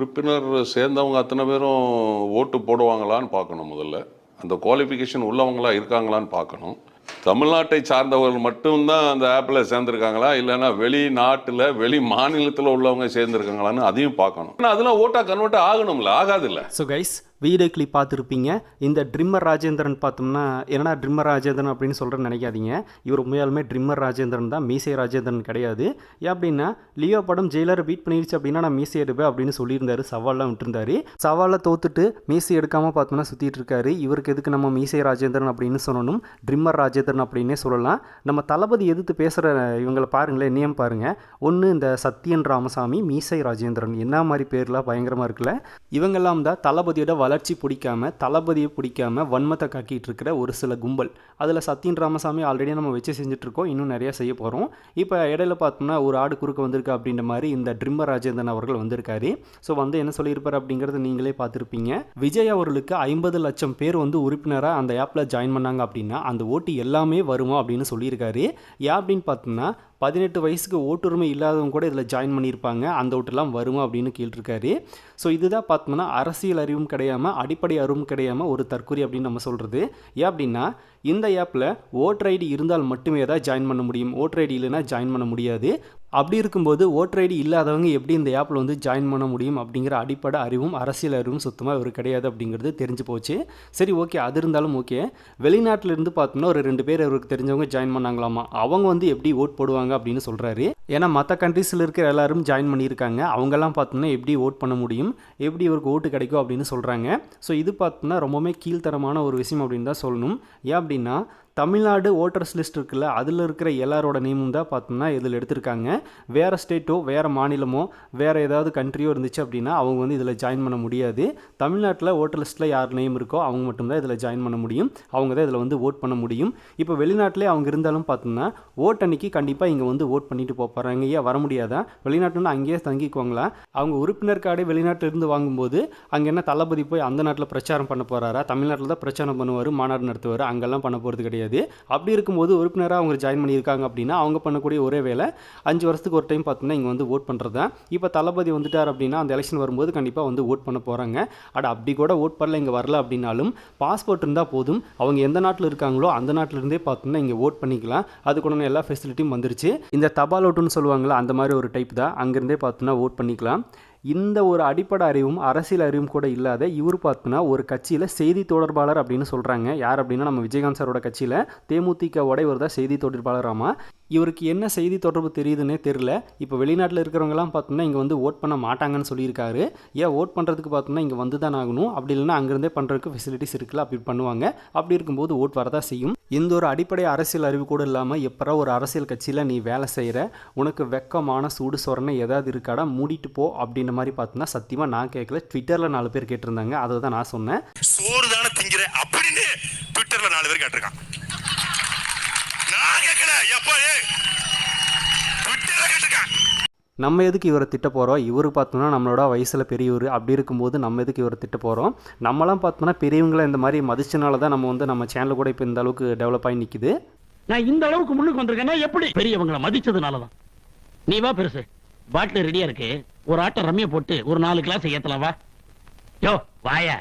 உறுப்பினர் சேர்ந்தவங்க அத்தனை பேரும் ஓட்டு போடுவாங்களான்னு பார்க்கணும் முதல்ல. அந்த குவாலிஃபிகேஷன் உள்ளவங்களா இருக்காங்களான்னு பார்க்கணும். தமிழ்நாட்டை சார்ந்தவர்கள் மட்டும்தான் அந்த ஆப்பில் சேர்ந்துருக்காங்களா? இல்லைன்னா வெளிநாட்டில் வெளி மாநிலத்தில் உள்ளவங்க சேர்ந்துருக்காங்களான்னு அதையும் பார்க்கணும். ஆனால் அதெல்லாம் ஓட்டாக கன்வெர்ட் ஆகணும்ல ஆகாதுல்ல. ஸோ கைஸ் வீடியோ கிளிப் பார்த்துருப்பீங்க. இந்த ட்ரிம்மர் ராஜேந்திரன் பார்த்தோம்னா என்னடா ட்ரிம்மர் ராஜேந்திரன் அப்படின்னு சொல்கிறேன்னு நினைக்காதீங்க. இவர் உண்மையாலுமே ட்ரிம்மர் ராஜேந்திரன் தான். மீசை ராஜேந்திரன் கிடையாது. ஏன் அப்படின்னா லியோ படம் ஜெயிலரை பீட் பண்ணிருச்சு அப்படின்னா நான் மீசை எடுப்பேன் அப்படின்னு சொல்லியிருந்தாரு. சவால்லாம் விட்டுருந்தாரு. சவாலில் தோத்துட்டு மீசை எடுக்காமல் பார்த்தோம்னா சுற்றிட்டு இருக்காரு. இவருக்கு எதுக்கு நம்ம மீசை ராஜேந்திரன் அப்படின்னு சொல்லணும் ட்ரிம்மர் ராஜேந்திரன் அப்படின்னே சொல்லலாம். நம்ம தளபதி எதிர்த்து பேசுகிற இவங்களை பாருங்களேன் நியம் பாருங்கள் ஒன்று இந்த சத்யன் ராமசாமி மீசை ராஜேந்திரன். என்ன மாதிரி பேர்லாம் பயங்கரமாக இருக்குல்ல. இவங்கெல்லாம் தான் தளபதியோட வளர்ச்சி பிடிக்காம தளபதியை பிடிக்காம வன்மத்தை காக்கிட்டு இருக்கிற ஒரு சில கும்பல். அதில் சத்யன் ராமசாமி ஆல்ரெடி நம்ம வச்சு செஞ்சுட்ருக்கோம் இன்னும் நிறையா செய்ய போகிறோம் இப்போ இடையில பார்த்தோம்னா ஒரு ஆடு குறுக்க வந்திருக்கு அப்படின்ற மாதிரி இந்த ட்ரிம்மர் ராஜேந்திரன் அவர்கள் வந்திருக்காரு. ஸோ வந்து என்ன சொல்லியிருப்பார் அப்படிங்கிறது நீங்களே பார்த்துருப்பீங்க. விஜய் அவர்களுக்கு ஐம்பது லட்சம் பேர் வந்து உறுப்பினராக அந்த ஆப்பில் ஜாயின் பண்ணாங்க அப்படின்னா அந்த ஓட்டு எல்லாமே வருமா அப்படின்னு சொல்லியிருக்காரு. ஏன் அப்படின்னு பார்த்தோம்னா பதினெட்டு வயசுக்கு ஓட்டுரிமை இல்லாதவங்க கூட இதில் ஜாயின் பண்ணியிருப்பாங்க. அந்த ஓட்டெல்லாம் வருமா அப்படின்னு கேட்டிருக்காரு. ஸோ இதுதான் பார்த்தோம்னா அரசியல் அறிவும் கிடையாமல் அடிப்படை அறிவும் கிடையாமல் ஒரு தற்கொலை அப்படின்னு நம்ம சொல்கிறது ஏன் அப்படின்னா இந்த ஆப்பில் ஓட்டர் ஐடி இருந்தால் மட்டுமே தான் ஜாயின் பண்ண முடியும். ஓட்டர் ஐடி இல்லைன்னா ஜாயின் பண்ண முடியாது. அப்படி இருக்கும்போது ஓட்டர் ஐடி இல்லாதவங்க எப்படி இந்த ஆப்பில் வந்து ஜாயின் பண்ண முடியும் அப்படிங்கிற அடிப்படை அறிவும் அரசியல் அறிவும் சுத்தமாக இவர் கிடையாது அப்படிங்கிறது தெரிஞ்சு போச்சு. சரி ஓகே அது இருந்தாலும் ஓகே வெளிநாட்டில் இருந்து பார்த்தோம்னா ஒரு ரெண்டு பேர் இவருக்கு தெரிஞ்சவங்க ஜாயின் பண்ணாங்களாமா? அவங்க வந்து எப்படி ஓட் போடுவாங்க அப்படின்னு சொல்கிறாரு ஏன்னா மற்ற கண்ட்ரீஸில் இருக்கிற எல்லாரும் ஜாயின் பண்ணியிருக்காங்க. அவங்கெல்லாம் பார்த்தோம்னா எப்படி ஓட் பண்ண முடியும்? எப்படி இவருக்கு ஓட்டு கிடைக்கும் அப்படின்னு சொல்கிறாங்க ஸோ இது பார்த்தோன்னா ரொம்பவுமே கீழ்த்தரமான ஒரு விஷயம் அப்படின்னு தான் சொல்லணும். ஏன் அப்படின்னா தமிழ்நாடு ஓட்டர்ஸ் லிஸ்ட் இருக்குல்ல அதில் இருக்கிற எல்லாரோட நேமும் தான் பார்த்தோம்னா இதில் எடுத்திருக்காங்க. வேறு ஸ்டேட்டோ வேறு மாநிலமோ வேறு ஏதாவது கண்ட்ரியோ இருந்துச்சு அப்படின்னா அவங்க வந்து இதில் ஜாயின் பண்ண முடியாது. தமிழ்நாட்டில் ஓட்டர் லிஸ்ட்டில் யார் நேம் இருக்கோ அவங்க மட்டும்தான் இதில் ஜாயின் பண்ண முடியும். அவங்க தான் இதில் வந்து ஓட் பண்ண முடியும். இப்போ வெளிநாட்டிலே அவங்க இருந்தாலும் பார்த்தோம்னா ஓட் அன்னைக்கு கண்டிப்பாக இங்கே வந்து ஓட் பண்ணிட்டு போக போகிறாங்க ஏன் வர முடியாதா? வெளிநாட்டுன்னு அங்கேயே தங்கிக்குவாங்களா? அவங்க உறுப்பினர் கார்டே வெளிநாட்டில் இருந்து வாங்கும்போது அங்கே என்ன தளபதி போய் அந்த நாட்டில் பிரச்சாரம் பண்ண போகிறாரா தமிழ்நாட்டில் தான் பிரச்சாரம் பண்ணுவார் மாநாடு நடத்துவார் அங்கெல்லாம் பண்ண போகிறது கிடையாது. அப்படி இருக்கும்போது உறுப்பினராக அவங்க ஜாயின் பண்ணியிருக்காங்க அப்படின்னா அவங்க பண்ணக்கூடிய ஒரே வேலை அஞ்சு வருஷத்துக்கு ஒரு டைம் பார்த்தோம்னா இங்கே வந்து ஓட் பண்ணுறது தான். இப்போ தளபதி வந்துட்டார் அப்படின்னா அந்த எலெக்ஷன் வரும்போது கண்டிப்பாக வந்து ஓட் பண்ண போகிறாங்க அட அப்படி கூட ஓட் பண்ணல இங்கே வரல அப்படின்னாலும் பாஸ்போர்ட் இருந்தால் போதும். அவங்க எந்த நாட்டில் இருக்காங்களோ அந்த நாட்டிலிருந்தே பார்த்தோம்னா இங்கே ஓட் பண்ணிக்கலாம். அதுக்குள்ள எல்லா ஃபெசிலிட்டியும் வந்துருச்சு. இந்த தபால் ஓட்டுன்னு சொல்லுவாங்களா அந்த மாதிரி ஒரு டைப் தான். அங்கேருந்தே பார்த்தோம்னா ஓட் பண்ணிக்கலாம். இந்த ஒரு அடிப்படை அறிவும் அரசியல் அறிவும் கூட இல்லாத இவர் பார்த்தோன்னா ஒரு கட்சியில் செய்தி தொடர்பாளர் அப்படின்னு சொல்கிறாங்க யார் அப்படின்னா நம்ம விஜயகாந்த் சாரோட கட்சியில் தேமுதிக உடையவர் தான் செய்தி தொடர்பாளராமா. இவருக்கு என்ன செய்தி தொடர்பு தெரியுதுன்னே தெரில இப்போ வெளிநாட்டில் இருக்கிறவங்கலாம் பார்த்தோம்னா இங்கே வந்து ஓட் பண்ண மாட்டாங்கன்னு சொல்லியிருக்காரு. ஏன் ஓட் பண்ணுறதுக்கு பார்த்தோம்னா இங்கே வந்து தான் ஆகணும். அப்படி இல்லைன்னா அங்கேருந்தே பண்ணுறதுக்கு ஃபெசிலிட்டிஸ் இருக்குல்ல அப்படி பண்ணுவாங்க. அப்படி இருக்கும்போது ஓட் வரதான் செய்யும். இந்த ஒரு அடிப்படை அரசியல் அறிவு கூட இல்லாமல் எப்பரா ஒரு அரசியல் கட்சியில் நீ வேலை செய்கிற உனக்கு வெக்கமான சூடு சொரணை ஏதாவது இருக்காடா? மூடிட்டு போ அப்படின்ற மாதிரி பார்த்தோன்னா சத்தியமாக நான் கேட்கல ட்விட்டரில் நாலு பேர் கேட்டிருந்தாங்க. அதை தான் நான் சொன்னேன். சோறு தானே திங்கிற? அப்படின்னு ட்விட்டரில் நாலு பேர் கேட்டிருக்கான் நான் கேட்கல எப்போ ட்விட்டரில் கேட்டிருக்கான். நம்ம எதுக்கு இவரை திட்ட போகிறோம் இவர் பார்த்தோம்னா நம்மளோட வயசில் பெரியவர். அப்படி இருக்கும்போது நம்ம எதுக்கு இவரை திட்ட போகிறோம் நம்மலாம் பார்த்தோம்னா பெரியவங்களை இந்த மாதிரி மதிச்சனால தான் நம்ம வந்து நம்ம சேனல் கூட இப்போ இந்த அளவுக்கு டெவலப் ஆகி நிற்குது நான் இந்த அளவுக்கு முன்னுக்கு வந்திருக்கேன்னா எப்படி? பெரியவங்களை மதிச்சதுனாலதான். நீ வா பெருசு. பாட்டில் ரெடியாக இருக்கு. ஒரு ஆட்டை ரம்மியை போட்டு ஒரு நாலு கிளாஸ் ஏற்றலாம் வா. யோ வாயா.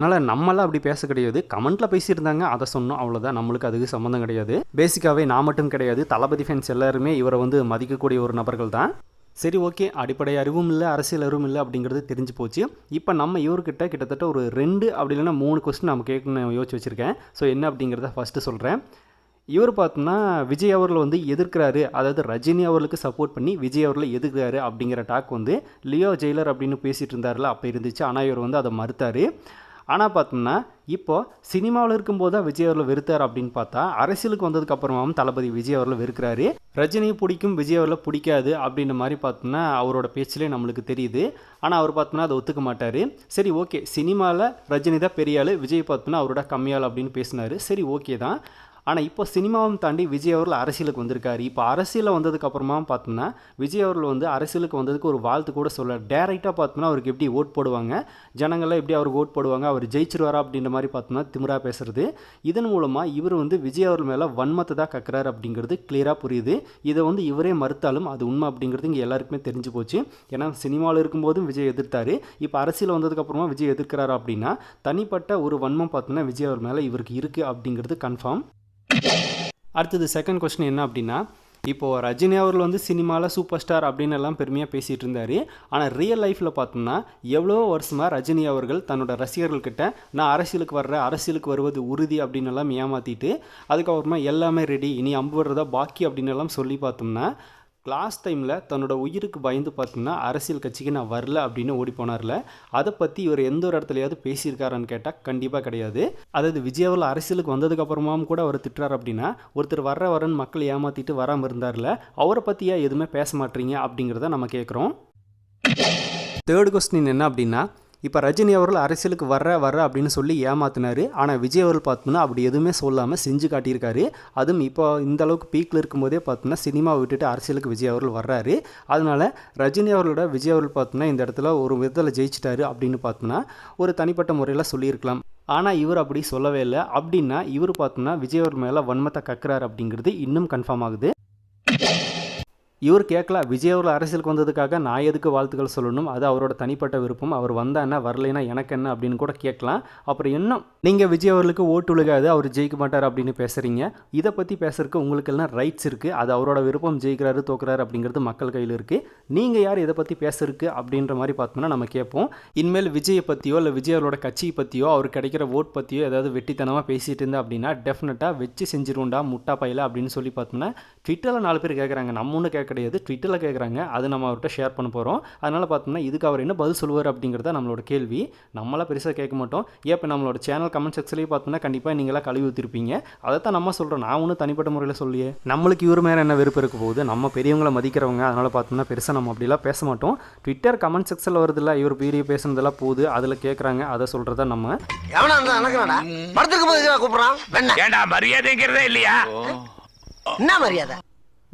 அதனால் நம்மளாம் அப்படி பேச கிடையாது. கமெண்ட்டில் பேசியிருந்தாங்க அதை சொன்னோம் அவ்வளோதான் நம்மளுக்கு அதுக்கு சம்மந்தம் கிடையாது. பேசிக்காகவே நான் மட்டும் கிடையாது. தளபதி ஃபேன்ஸ் எல்லாருமே இவரை வந்து மதிக்கக்கூடிய ஒரு நபர்கள் தான். சரி ஓகே. அடிப்படை அறிவும் இல்லை அரசியல் அறிவும் இல்லை அப்படிங்கிறது தெரிஞ்சு போச்சு. இப்போ நம்ம இவர்கிட்ட கிட்டத்தட்ட ஒரு ரெண்டு அப்படி இல்லைன்னா மூணு கொஸ்டின் நம்ம கேட்கணும்னு யோசிச்சு வச்சுருக்கேன். ஸோ என்ன அப்படிங்கிறத ஃபஸ்ட்டு சொல்கிறேன் இவர் பார்த்தோம்னா விஜய் அவர்கள் வந்து எதிர்க்கிறாரு. அதாவது ரஜினி அவர்களுக்கு சப்போர்ட் பண்ணி விஜய் அவர்களை எதிர்க்கிறாரு அப்படிங்கிற டாக் வந்து லியோ ஜெயிலர் அப்படின்னு பேசிகிட்டு இருந்தார்ல அப்போ இருந்துச்சு. ஆனால் இவர் வந்து அதை மறுத்தார். ஆனால் பார்த்தோம்னா இப்போ சினிமாவில் இருக்கும்போது தான் விஜய் அவர்கள் வெறுத்தார் அப்படின்னு பார்த்தா அரசியலுக்கு வந்ததுக்கு அப்புறமாவும் தளபதி விஜய் அவர்கள் வெறுக்கிறாரு. ரஜினியை பிடிக்கும் விஜய் அவர்களை பிடிக்காது அப்படின்ற மாதிரி பார்த்தோம்னா அவரோட பேச்சிலே நம்மளுக்கு தெரியுது. ஆனால் அவர் பார்த்தோம்னா அதை ஒத்துக்க மாட்டார். சரி ஓகே. சினிமாவில் ரஜினி தான் பெரிய ஆள். விஜய் பார்த்தோம்னா அவரோட கம்மியாள் அப்படின்னு பேசினார். சரி ஓகே தான். ஆனால் இப்போ சினிமாவும் தாண்டி விஜய் அவர்கள் அரசியலுக்கு வந்திருக்காரு. இப்போ அரசியலில் வந்ததுக்கப்புறமா பார்த்தோம்னா விஜய் அவர்கள் வந்து அரசியலுக்கு வந்ததுக்கு ஒரு வாழ்த்து கூட சொல்ல டேரெக்டாக பார்த்தோம்னா அவருக்கு எப்படி ஓட் போடுவாங்க ஜனங்கள்லாம் எப்படி அவருக்கு ஓட் போடுவாங்க அவர் ஜெயிச்சிருவாரா அப்படின்ற மாதிரி பார்த்தோம்னா திமிரா பேசுறது. இதன் மூலமாக இவர் வந்து விஜய் அவர்கள் மேலே வன்மத்தை தான் கக்குறாரு அப்படிங்கிறது கிளியராக புரியுது. இதை வந்து இவரே மறுத்தாலும் அது உண்மை அப்படிங்கிறது இங்கே எல்லாருக்குமே தெரிஞ்சு போச்சு. ஏன்னா சினிமாவில் இருக்கும்போதும் விஜய் எதிர்த்தாரு. இப்போ அரசியல் வந்ததுக்கப்புறமா விஜய் எதிர்க்கிறாரு அப்படின்னா தனிப்பட்ட ஒரு வன்மம் பார்த்தோன்னா விஜய் அவர் மேலே இவருக்கு இருக்குது அப்படிங்கிறது கன்ஃபார்ம் அடுத்தது செகண்ட் கொஸ்டின் என்ன அப்படின்னா இப்போது ரஜினி அவர்கள் வந்து சினிமாவில் சூப்பர் ஸ்டார் அப்படின்னு எல்லாம் பெருமையாக பேசிகிட்டு இருந்தார் ஆனால் ரியல் லைஃப்பில் பார்த்தோம்னா எவ்வளோ வருஷமாக ரஜினி அவர்கள் தன்னோட ரசிகர்கள்கிட்ட நான் அரசியலுக்கு வர்றேன் அரசியலுக்கு வருவது உறுதி அப்படின்னு எல்லாம் ஏமாற்றிட்டு அதுக்கப்புறமா எல்லாமே ரெடி இனி அம்பு வர்றதா பாக்கி அப்படின்னு எல்லாம் சொல்லி பார்த்தோம்னா கிளாஸ் டைமில் தன்னோட உயிருக்கு பயந்து பார்த்தீங்கன்னா அரசியல் கட்சிக்கு நான் வரல அப்படின்னு ஓடி போனார்ல. அதை பற்றி இவர் எந்த ஒரு இடத்துலையாவது பேசியிருக்காரான்னு கேட்டால் கண்டிப்பாக கிடையாது. அதாவது விஜயாவில் அரசியலுக்கு வந்ததுக்கப்புறமாவும் கூட அவர் திட்டுறாரு அப்படின்னா ஒருத்தர் வர்ற வரன்னு மக்கள் ஏமாற்றிட்டு வராமல் இருந்தார்ல அவரை பற்றியா எதுவுமே பேச மாட்டீங்க அப்படிங்கிறத நம்ம கேட்குறோம் தேர்ட் கொஸ்டின் என்ன அப்படின்னா இப்போ ரஜினி அவர்கள் அரசியலுக்கு வர்ற வர்ற அப்படின்னு சொல்லி ஏமாத்தினார். ஆனால் விஜய் அவர்கள் பார்த்தோம்னா அப்படி எதுவுமே சொல்லாமல் செஞ்சு காட்டியிருக்காரு. அதுவும் இப்போ இந்த அளவுக்கு பீக்கில் இருக்கும்போதே பார்த்தோம்னா சினிமா விட்டுட்டு அரசியலுக்கு விஜய் அவர்கள் வர்றாரு. அதனால ரஜினி அவர்களோட விஜய் அவர்கள் பார்த்தோம்னா இந்த இடத்துல ஒரு விதத்தில் ஜெயிச்சிட்டாரு அப்படின்னு பார்த்தோம்னா ஒரு தனிப்பட்ட முறையில் சொல்லியிருக்கலாம். ஆனால் இவர் அப்படி சொல்லவே இல்லை. அப்படின்னா இவர் பார்த்தோம்னா விஜய் அவர் மேலே வன்மத்தை கக்குறாரு அப்படிங்கிறது இன்னும் கன்ஃபார்ம் ஆகுது. இவர் கேட்கல விஜய் அவர்கள் அரசியலுக்கு வந்ததுக்காக நான் எதுக்கு வாழ்த்துக்கள் சொல்லணும்? அது அவரோட தனிப்பட்ட விருப்பம். அவர் வந்தா என்ன வரலைன்னா எனக்கு என்ன அப்படின்னு கூட கேட்கலாம். அப்புறம் இன்னும் நீங்கள் விஜய் அவர்களுக்கு ஓட்டு விழுகாது அவர் ஜெயிக்க மாட்டார் அப்படின்னு பேசுகிறீங்க இதை பற்றி பேசுறதுக்கு உங்களுக்கு எல்லாம் ரைட்ஸ் இருக்குது அது அவரோட விருப்பம் ஜெயிக்கிறாரு தோக்குறாரு அப்படிங்கிறது மக்கள் கையில் இருக்குது நீங்கள் யார் இதை பற்றி பேசுறதுக்கு அப்படின்ற மாதிரி பார்த்தோம்னா நம்ம கேட்போம். இனிமேல் விஜயை பற்றியோ இல்லை விஜய் அவரோட கட்சியை பற்றியோ அவர் கிடைக்கிற ஓட் பற்றியோ ஏதாவது வெட்டித்தனமாக பேசிகிட்டு இருந்தா அப்படின்னா டெஃபினட்டாக வச்சு செஞ்சிருவோண்டா முட்டா பையில அப்படின்னு சொல்லி பார்த்தோம்னா ட்விட்டரில் நாலு பேர் கேட்குறாங்க நம்ம ஒன்றும் கேட்க கிடையாது. ட்விட்டரில் கேட்குறாங்க அது நம்ம அவர்கிட்ட ஷேர் பண்ண போகிறோம் அதனால் பார்த்தோம்னா இதுக்கு அவர் என்ன பதில் சொல்லுவார் அப்படிங்கிறத நம்மளோட கேள்வி. நம்மளாம் பெருசாக கேட்க மாட்டோம். ஏன் இப்போ நம்மளோட சேனல் கமெண்ட் செக்ஷன்லேயே பார்த்தோம்னா கண்டிப்பாக நீங்களாம் கழுவி ஊற்றிருப்பீங்க அதை தான் நம்ம சொல்கிறோம் நான் ஒன்றும் தனிப்பட்ட முறையில் சொல்லியே நம்மளுக்கு இவர் மேலே என்ன வெறுப்பு இருக்க போகுது? நம்ம பெரியவங்களை மதிக்கிறவங்க. அதனால் பார்த்தோம்னா பெருசாக நம்ம அப்படிலாம் பேச மாட்டோம். ட்விட்டர் கமெண்ட் செக்ஷனில் வருதுல்ல இவர் பெரிய பேசுனதெல்லாம் போகுது. அதில் கேட்குறாங்க அதை சொல்கிறத நம்ம கூப்பிடுறான்? மரியாதைங்கிறதே இல்லையா? என்ன மரியாதை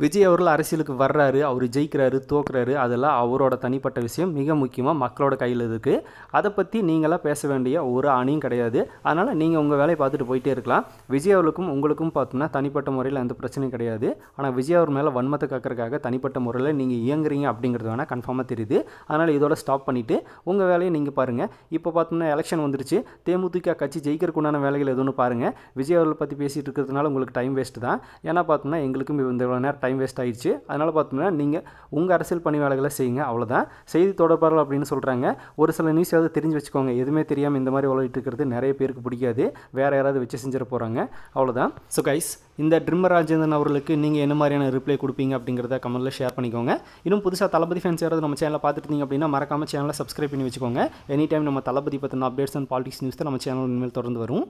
விஜய் அவர்கள் அரசியலுக்கு வர்றாரு அவர் ஜெயிக்கிறாரு தோக்குறாரு அதெல்லாம் அவரோட தனிப்பட்ட விஷயம். மிக முக்கியமாக மக்களோட கையில் இருக்குது அதை பற்றி நீங்களாம் பேச வேண்டிய ஒரு அணியும் கிடையாது. அதனால் நீங்கள் உங்கள் வேலையை பார்த்துட்டு போயிட்டே இருக்கலாம். விஜய் அவர்களுக்கும் உங்களுக்கும் பார்த்தோம்னா தனிப்பட்ட முறையில் எந்த பிரச்சனையும் கிடையாது. ஆனால் விஜய் அவர் மேலே வன்மத்தை காக்கிறதுக்காக தனிப்பட்ட முறையில் நீங்கள் இயங்குறீங்க அப்படிங்கிறது வேணால் கன்ஃபார்மாக தெரியுது. அதனால் இதோட ஸ்டாப் பண்ணிவிட்டு உங்கள் வேலையை நீங்கள் பாருங்கள் இப்போ பார்த்தோம்னா எலெக்ஷன் வந்துருச்சு. தேமுதிக கட்சி ஜெயிக்கிறதுக்கு உண்டான வேலைகள் எதுவும் பாருங்கள் விஜய் அவர்களை பற்றி பேசிகிட்டு இருக்கிறதுனால உங்களுக்கு டைம் வேஸ்ட்டு தான். ஏன்னா பார்த்தோம்னா எங்களுக்கும் இந்த இவ்வளோ நேரம் டைம் வேஸ்ட் ஆயிடுச்சு. அதனால் பார்த்தோம்னா நீங்கள் உங்கள் அரசியல் பணி வேலைகளை செய்யுங்க அவ்வளோதான் செய்தி தொடர்பாளர் அப்படின்னு சொல்கிறாங்க ஒரு சில நியூஸ் ஏதாவது தெரிஞ்சு வச்சுக்கோங்க. எதுவுமே தெரியாமல் இந்த மாதிரி உலகிட்டு இருக்கிறது நிறைய பேருக்கு பிடிக்காது. வேறு யாராவது வச்சு செஞ்சிட போகிறாங்க அவ்வளோதான் ஸோ கைஸ் இந்த ட்ரிம்மர் ராஜேந்திரன் அவர்களுக்கு நீங்கள் என்ன மாதிரியான ரிப்ளை கொடுப்பீங்க அப்படிங்கிறத கமெண்ட்டில் ஷேர் பண்ணிக்கோங்க. இன்னும் புதுசாக தளபதி ஃபேன்ஸ் யாராவது நம்ம சேனலில் பார்த்துருந்தீங்க அப்படின்னா மறக்காம சேனலை சப்ஸ்கிரைப் பண்ணி வச்சுக்கோங்க. எனி டைம் நம்ம தளபதி பற்றின அப்டேட்ஸ் அண்ட் பாலிடிக்ஸ் நியூஸ் தான் நம்ம சேனல் இனிமேல் தொடர்ந்து வரும்.